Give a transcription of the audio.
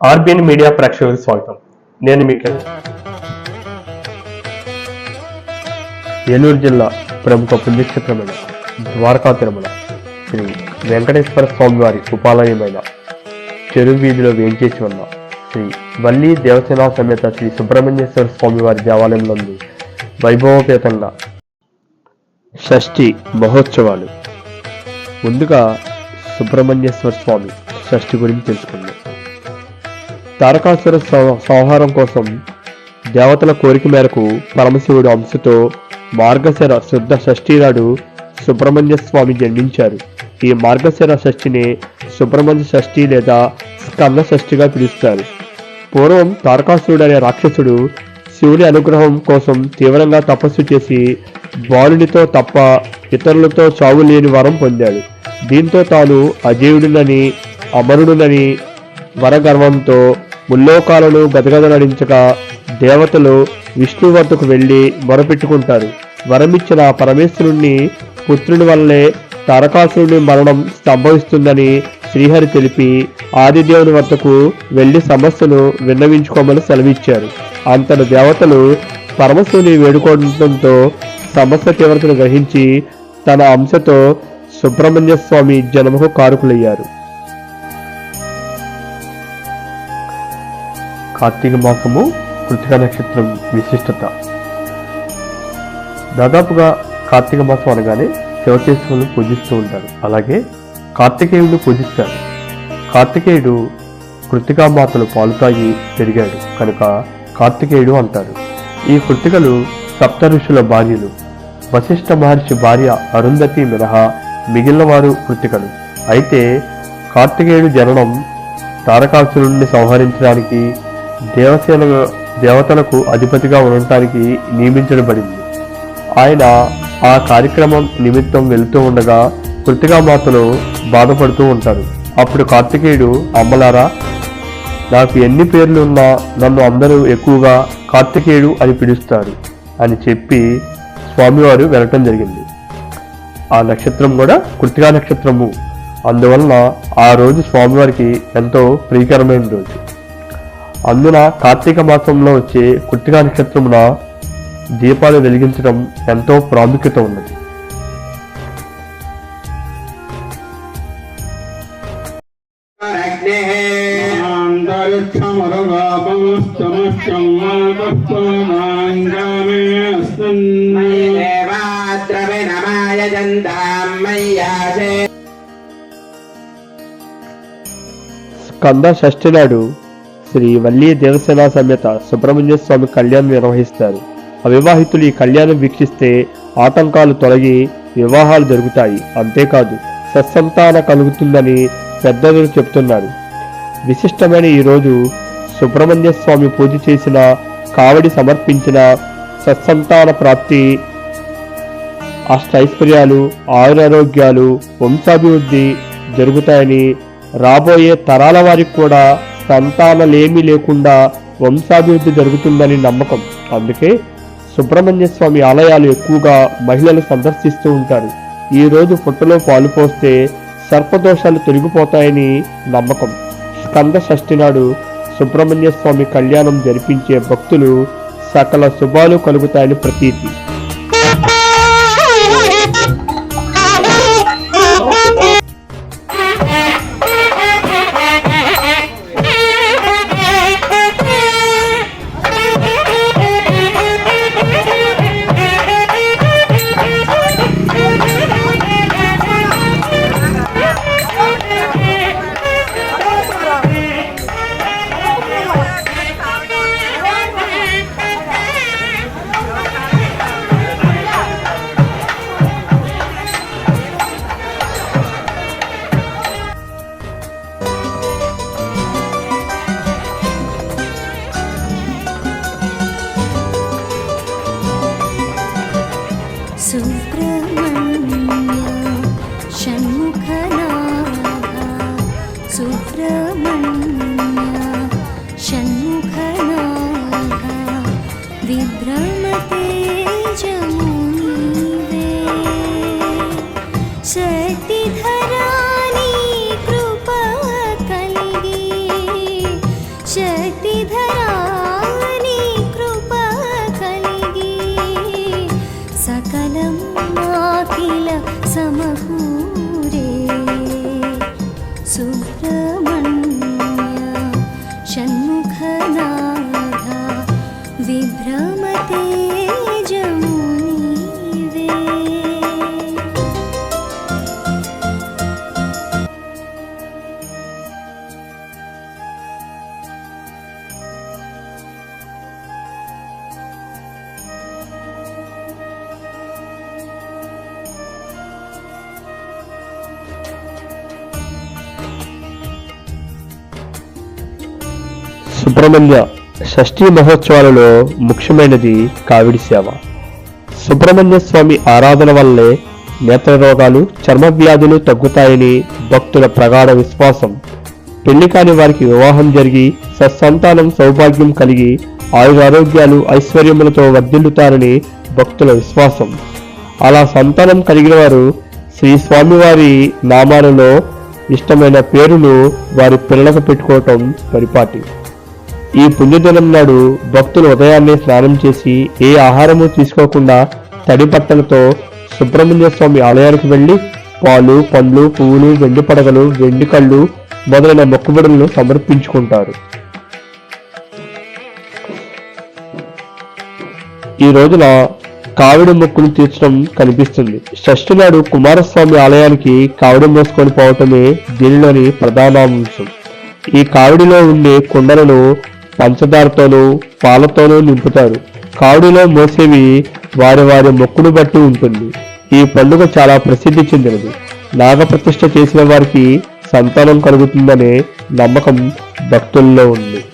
RBN media ప్రేక్షకులకు స్వాగతం. నేను మీకు ఏలూరు జిల్లా ప్రముఖ పుణ్యక్షేత్రమైన ద్వారకా తిరుమల శ్రీ వెంకటేశ్వర స్వామి వారి ఉపాలయమైన చెరువు వీధిలో వేంచేసి ఉన్న శ్రీ వల్లి దేవసేన సమేత శ్రీ సుబ్రహ్మణ్యేశ్వర స్వామి వారి దేవాలయంలో వైభవపేతంగా షష్ఠి మహోత్సవాలు. ముందుగా సుబ్రహ్మణ్యేశ్వర స్వామి షష్ఠి గురించి తెలుసుకుందాం. తారకాసుర సంహారం కోసం దేవతల కోరిక మేరకు పరమశివుడు అంశతో మార్గశిర శుద్ధ షష్ఠి నాడు సుబ్రహ్మణ్య స్వామి జన్మించారు. ఈ మార్గశిర షష్ఠిని సుబ్రహ్మణ్య షష్ఠి లేదా స్కంద షష్ఠిగా పిలుస్తారు. పూర్వం తారకాసురుడు అనే రాక్షసుడు శివుని అనుగ్రహం కోసం తీవ్రంగా తపస్సు చేసి బాలునితో తప్ప ఇతరులతో చావు లేని వరం పొందాడు. దీంతో తాను అజేయుడునని అమరుడునని వరగర్వంతో ముల్లోకాలను గదగదలాడించగా దేవతలు విష్ణు వద్దకు వెళ్ళి మొరపెట్టుకుంటారు. వరమిచ్చిన పరమేశ్వరుణ్ణి పుత్రుని వల్లే తారకాసురుని మరణం సంభవిస్తుందని శ్రీహరి తెలిపి ఆదిదేవుని వద్దకు వెళ్ళి సమస్యను విన్నవించుకోమని సెలవిచ్చారు. అంతటి దేవతలు పరమశివుని వేడుకోవడంతో సమస్య తీవ్రతను గ్రహించి తన అంశతో సుబ్రహ్మణ్య స్వామి జన్మకు కారుకులయ్యారు. కార్తీక మాసము కృతిక నక్షత్రం విశిష్టత. దాదాపుగా కార్తీక మాసం అనగానే శివకేశ్వరులను పూజిస్తూ ఉంటారు. అలాగే కార్తికేయుడిని పూజిస్తారు. కార్తికేయుడు కృతికా మాతలు పాలు తాగి పెరిగాడు. కనుక కార్తికేయుడు అంటారు. ఈ కృతికలు సప్త ఋషుల భార్యలు. వశిష్ఠ మహర్షి భార్య అరుంధతి మినహా మిగిలినవారు కృతికలు. అయితే కార్తికేయుడు జననం తారకాసురుణ్ణి సంహరించడానికి దేవసేన దేవతలకు అధిపతిగా ఉండటానికి నియమించబడింది. ఆయన ఆ కార్యక్రమం నిమిత్తం వెళుతూ ఉండగా కృతిగా మాతలు బాధపడుతూ ఉంటారు. అప్పుడు కార్తికేయుడు అమ్మలారా నాకు ఎన్ని పేర్లు ఉన్నా నన్ను అందరూ ఎక్కువగా కార్తికేయుడు అని పిలుస్తారు అని చెప్పి స్వామివారు వెళ్ళటం జరిగింది. ఆ నక్షత్రం కూడా కృతికా నక్షత్రము. అందువలన ఆ రోజు స్వామివారికి ఎంతో ప్రియకరమైన రోజు. అందున కార్తీక మాసంలో వచ్చే కృతికా నక్షత్రమున దీపాలు వెలిగించడం ఎంతో ప్రాముఖ్యత ఉన్నది. స్కంద షష్ఠి నాడు శ్రీ వల్లీ దేవసేనా సమేత సుబ్రహ్మణ్య స్వామి కళ్యాణం నిర్వహిస్తారు. అవివాహితులు ఈ కళ్యాణం వీక్షిస్తే ఆటంకాలు తొలగి వివాహాలు జరుగుతాయి. అంతేకాదు సత్సంతాన కలుగుతుందని పెద్దలు చెప్తున్నారు విశిష్టమైన ఈ రోజు సుబ్రహ్మణ్య స్వామి పూజ చేసిన కావడి సమర్పించిన సత్సంతాన ప్రాప్తి అష్టైశ్వర్యాలు ఆయురారోగ్యాలు వంశాభివృద్ధి జరుగుతాయని రాబోయే తరాల వారికి కూడా సంతానలేమీ లేకుండా వంశాభివృద్ధి జరుగుతుందని నమ్మకం. అందుకే సుబ్రహ్మణ్య స్వామి ఆలయాలు ఎక్కువగా మహిళలు సందర్శిస్తూ ఉంటారు. ఈరోజు పుట్టలో పాలు పోస్తే సర్పదోషాలు తొలగిపోతాయని నమ్మకం. స్కంద షష్ఠి నాడు సుబ్రహ్మణ్య స్వామి కళ్యాణం జరిపించే భక్తులు సకల శుభాలు కలుగుతాయని ప్రతీతి. सुब्रह्मण्या षण्मुखनागा विभ्रमते సుబ్రహ్మణ్య షష్ఠీ మహోత్సవాలలో ముఖ్యమైనది కావిడి సేవ. సుబ్రహ్మణ్య స్వామి ఆరాధన వల్లే నేత్ర రోగాలు చర్మ వ్యాధులు తగ్గుతాయని భక్తుల ప్రగాఢ విశ్వాసం. పెళ్ళి కాని వారికి వివాహం జరిగి సత్సంతానం సౌభాగ్యం కలిగి ఆయురారోగ్యాలు ఐశ్వర్యములతో వర్ధిల్లుతారని భక్తుల విశ్వాసం. అలా సంతానం కలిగిన వారు శ్రీ స్వామివారి నామాలలో ఇష్టమైన పేరును వారి పిల్లలకు పెట్టుకోవటం పరిపాటి. ఈ పుణ్యదినం నాడు భక్తులు ఉదయాన్నే స్నానం చేసి ఏ ఆహారము తీసుకోకుండా తడి బట్టలతో సుబ్రహ్మణ్య స్వామి ఆలయానికి వెళ్ళి పాలు పండ్లు పువ్వులు వెండి పడగలు వెండి కళ్ళు మొదలైన మొక్కుబడులను సమర్పించుకుంటారు. ఈ రోజున కావిడి మొక్కులు తీర్చడం కనిపిస్తుంది. షష్ఠి నాడు కుమారస్వామి ఆలయానికి కావిడి మోసుకొని పోవటమే దీనిలోని ప్రధానాంశం. ఈ కావిడిలో ఉండే కుండలను పంచదారతోనూ పాలతోనూ నింపుతారు. కాడులో మోసేవి వారి వారి మొక్కును బట్టి ఉంటుంది. ఈ పండుగ చాలా ప్రసిద్ధి చెందినది. నాగప్రతిష్ఠ చేసిన వారికి సంతానం కలుగుతుందనే నమ్మకం భక్తుల్లో ఉంది.